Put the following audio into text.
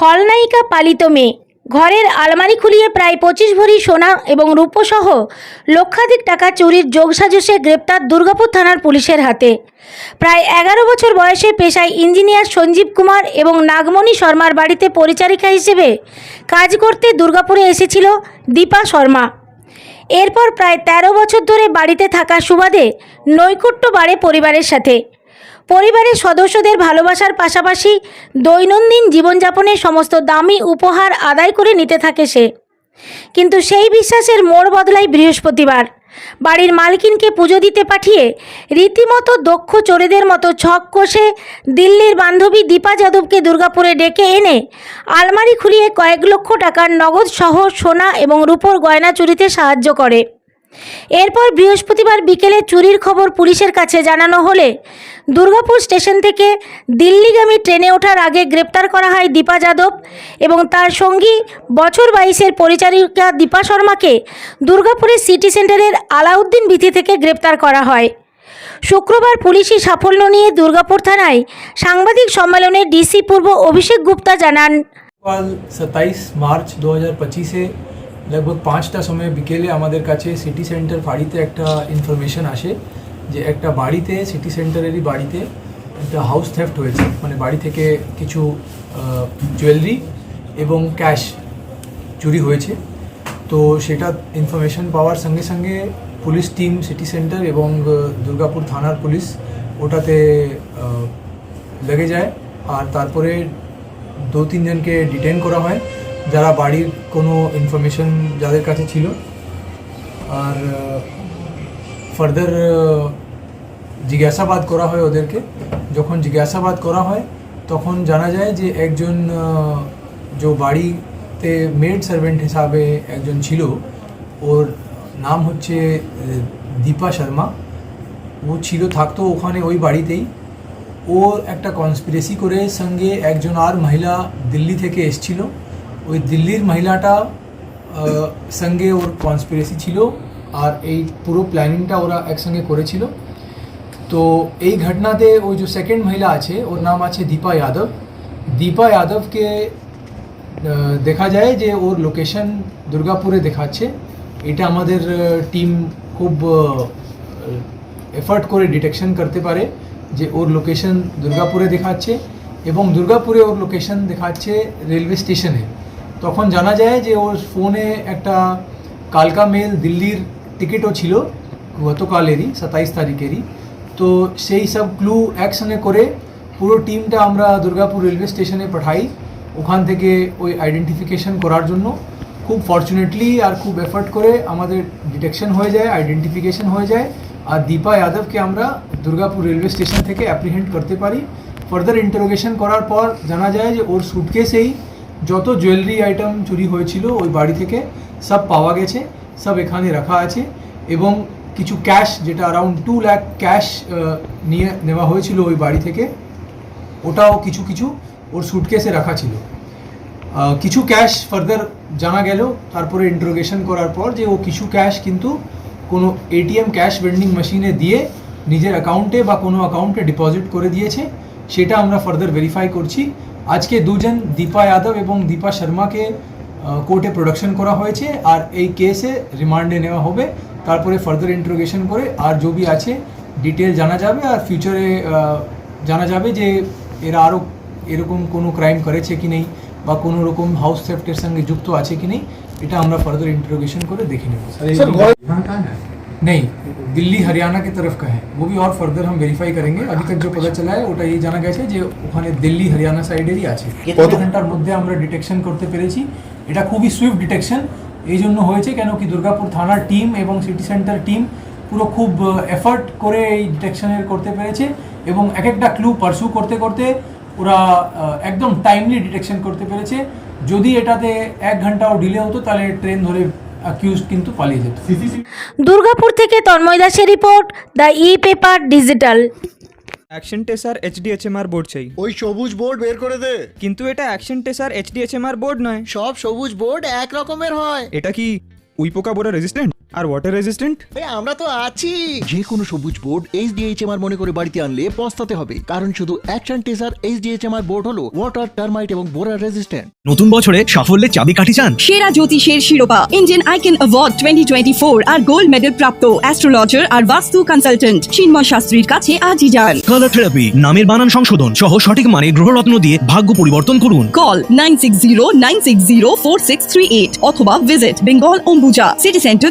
খলনায়িকা পালিত মেয়ে। ঘরের আলমারি খুলিয়ে প্রায় পঁচিশ ভরি সোনা এবং রূপসহ লক্ষাধিক টাকা চুরির যোগসাজসে গ্রেপ্তার দুর্গাপুর থানার পুলিশের হাতে। প্রায় এগারো বছর বয়সে পেশায় ইঞ্জিনিয়ার সঞ্জীব কুমার এবং নাগমণি শর্মার বাড়িতে পরিচারিকা হিসেবে কাজ করতে দুর্গাপুরে এসেছিল দীপা শর্মা। এরপর প্রায় ১৩ বছর ধরে বাড়িতে থাকা সুবাদে নৈকট্য বাড়ে পরিবারের সাথে। পরিবারের সদস্যদের ভালোবাসার পাশাপাশি দৈনন্দিন জীবনযাপনের সমস্ত দামি উপহার আদায় করে নিতে থাকে সে। কিন্তু সেই বিশ্বাসের মোড় বদলায় বৃহস্পতিবার। বাড়ির মালকিনকে পুজো দিতে পাঠিয়ে রীতিমতো দক্ষ চোরেদের মতো ছক কষে দিল্লির বান্ধবী দীপা যাদবকে দুর্গাপুরে ডেকে এনে আলমারি খুলিয়ে কয়েক লক্ষ টাকার নগদ সহ সোনা এবং রূপোর গয়না চুরিতে সাহায্য করে। এরপর বৃহস্পতিবার বিকেলে চুরির খবর পুলিশের কাছে জানানো হলে দুর্গাপুর স্টেশন থেকে দিল্লিগামী ট্রেনে ওঠার আগে গ্রেপ্তার করা হয় দীপা যাদব এবং তার সঙ্গী বছর বাইশের পরিচারিকা দীপা শর্মাকে দুর্গাপুরের সিটি সেন্টারের আলাউদ্দিন বিথি থেকে গ্রেপ্তার করা হয়। শুক্রবার পুলিশি সাফল্য নিয়ে দুর্গাপুর থানায় সাংবাদিক সম্মেলনে ডিসি পূর্ব অভিষেক গুপ্তা জানান। সাতাইশ মার্চ দু হাজার পঁচিশে লগভগ পাঁচটা সময় বিকেলে আমাদের কাছে সিটি সেন্টার বাড়িতে একটা ইনফরমেশন আসে যে একটা বাড়িতে সিটি সেন্টারেরই বাড়িতে একটা হাউস থেফট হয়েছে। মানে বাড়ি থেকে কিছু জুয়েলারি এবং ক্যাশ চুরি হয়েছে। তো সেটা ইনফরমেশন পাওয়ার সঙ্গে সঙ্গে পুলিশ টিম সিটি সেন্টার এবং দুর্গাপুর থানার পুলিশ ওটাতে লেগে যায়। আর তারপরে দু তিনজনকে ডিটেন করা হয়। যারা বাড়ির কোনো ইনফরমেশন যাদের কাছে ছিল। আর ফার্দার জিজ্ঞাসাবাদ করা হয় ওদেরকে। যখন জিজ্ঞাসাবাদ করা হয়, তখন জানা যায় যে একজন যে বাড়িতে মেড সার্ভেন্ট হিসাবে একজন ছিল, ওর নাম হচ্ছে দীপা শর্মা। ও ছিল, থাকতো ওখানে ওই বাড়িতেই। ও একটা কনস্পিরেসি করে সঙ্গে একজন আর মহিলা দিল্লি থেকে এসছিল। ওই দিল্লির মহিলাটা সঙ্গে ওর কনস্পিরেসি ছিল আর এই পুরো প্ল্যানিংটা ওরা একসঙ্গে করেছিল। তো এই ঘটনাতে ওই যে সেকেন্ড মহিলা আছে, ওর নাম আছে দীপা যাদব। দীপা যাদবকে দেখা যায় যে ওর লোকেশন দুর্গাপুরে দেখাচ্ছে। এটা আমাদের টিম খুব এফার্ট করে ডিটেকশন করতে পারে যে ওর লোকেশন দুর্গাপুরে দেখাচ্ছে এবং দুর্গাপুরে ওর লোকেশন দেখাচ্ছে রেলওয়ে স্টেশনে। তখন জানা যায় যে ওর ফোনে একটা কালকা মেল দিল্লির টিকিটও ছিল, গতকালেরই, সাতাইশ তারিখেরই। তো সেই সব ক্লু একসঙ্গে করে পুরো টিমটা আমরা দুর্গাপুর রেলওয়ে স্টেশনে পাঠাই ওখান থেকে ওই আইডেন্টিফিকেশন করার জন্য। খুব ফর্চুনেটলি আর খুব এফর্ট করে আমাদের ডিটেকশন হয়ে যায় আইডেন্টিফিকেশন হয়ে যায় আর দীপা যাদবকে আমরা দুর্গাপুর রেলওয়ে স্টেশন থেকে অ্যাপ্রিহেন্ড করতে পারি। ফার্দার ইন্টারোগেশন করার পর জানা যায় যে ওর সুটকেসেই যত জুয়েলারি আইটেম চুরি হয়েছিল ওই বাড়ি থেকে সব পাওয়া গেছে, সব এখানে রাখা আছে এবং কিছু ক্যাশ যেটা অ্যারাউন্ড টু ল্যাক ক্যাশ নিয়ে নেওয়া হয়েছিল ওই বাড়ি থেকে, ওটাও কিছু কিছু ওর সুটকেসে রাখা ছিল। কিছু ক্যাশ ফার্দার জানা গেল, তারপরে ইন্টারোগেশন করার পর যে ও কিছু ক্যাশ কিন্তু কোনো এটিএম ক্যাশ ভেন্ডিং মেশিনে দিয়ে নিজের অ্যাকাউন্টে বা কোনো অ্যাকাউন্টে ডিপোজিট করে দিয়েছে। সেটা আমরা ফার্দার ভেরিফাই করছি। আজকে দুজন দীপা যাদব এবং দীপা শর্মাকে কোর্টে প্রোডাকশন করা হয়েছে আর এই কেসে রিমান্ডে নেওয়া হবে। তারপরে ফার্দার ইন্টারোগেশন করে আর যদি আছে ডিটেল জানা যাবে আর ফিউচারে জানা যাবে যে এরা আরও এরকম কোনো ক্রাইম করেছে কি নেই বা কোনো রকম হাউস সেফটের সঙ্গে যুক্ত আছে কি নেই এটা আমরা ফার্দার ইন্টারোগেশন করে দেখে নেব। স্যার नहीं दिल्ली हरियाणा की तरफ का है वो भी और फर्दर हम वेरीफाई करेंगे अभी तक जो पता चला है ওটা এই জানা গেছে যে ওখানে দিল্লি হরিয়ানা সাইডেরই আছে কত ঘন্টার মধ্যে আমরা ডিটেকশন করতে পেরেছি এটা খুবই সুইফট ডিটেকশন এই জন্য হয়েছে কেন কি দুর্গাপুর থানার টিম এবং সিটি সেন্টার টিম পুরো খুব এফর্ট করে এই ডিটেকশনের করতে পেরেছে এবং এক একটা ক্লু পারসু করতে করতে ওরা আহ, একদম টাইমলি ডিটেকশন করতে পেরেছে যদি এটাতে এক ঘন্টাও ডিলে হতো তাহলে ট্রেন ধরে অ্যাকিউজ কিন্তু পালিয়ে যেত। দুর্গাপুর থেকে তন্ময় দাসের report the e paper digital. Action টেসার HDHMR board চাই। ওই সবুজ বোর্ড বের করে দে। কিন্তু এটা অ্যাকশন টেসার এইচডিএচএমআর বোর্ড নয়। সব সবুজ বোর্ড এক রকমের হয়। এটা কি উইপোকা বোর্ডের রেজিস্ট্যান্ট? আর ওয়াটার রেজিস্ট্যান্ট এ, আমরা তো আছি। যে কোনো সবুজ বোর্ড এইচডিএইচএমআর মনে করে বাড়িতে আনলে পস্তাতে হবে। কারণ শুধু অ্যাকশন টেসার এইচডিএইচএমআর বোর্ড হলো ওয়াটার টার্মাইট এবং বোরার রেজিস্ট্যান্ট নতুন বছরে সাফল্যের চাবিকাঠি চান? সেরা জ্যোতিষের শিরোপা Indian icon award twenty twenty four আর গোল্ড মেডেল প্রাপ্ত অ্যাস্ট্রোলজার আর বাস্তু কনসালটেন্ট চিন্ময় শাস্ত্রীর কাছে আজই যান। কালার থেরাপি নামের বানান সংশোধন সহ সঠিক মানে গ্রহরত্ন দিয়ে ভাগ্য পরিবর্তন করুন। Call nine six zero nine six zero four six three eight অথবা visit Bengal Ambuja city centre